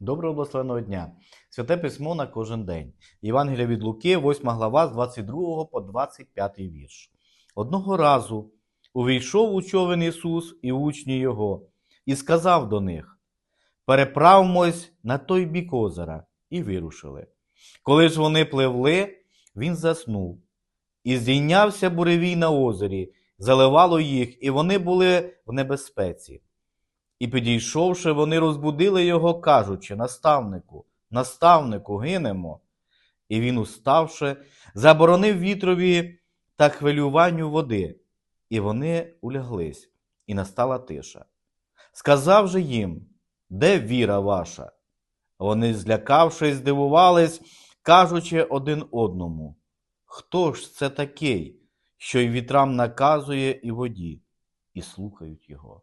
Доброго благословеного дня! Святе письмо на кожен день. Євангелія від Луки, 8 глава, з 22 по 25 вірш. Одного разу увійшов у човен Ісус і учні Його, і сказав до них: Переправмось на той бік озера, і вирушили. Коли ж вони пливли, він заснув, і здійнявся буревій на озері, заливало їх, і вони були в небезпеці. І підійшовши, вони розбудили його, кажучи, наставнику, наставнику, гинемо. І він, уставши, заборонив вітрові та хвилюванню води, і вони уляглись, і настала тиша. Сказав же їм, де віра ваша? Вони, злякавшись, здивувались, кажучи один одному, хто ж це такий, що й вітрам наказує і воді, і слухають його.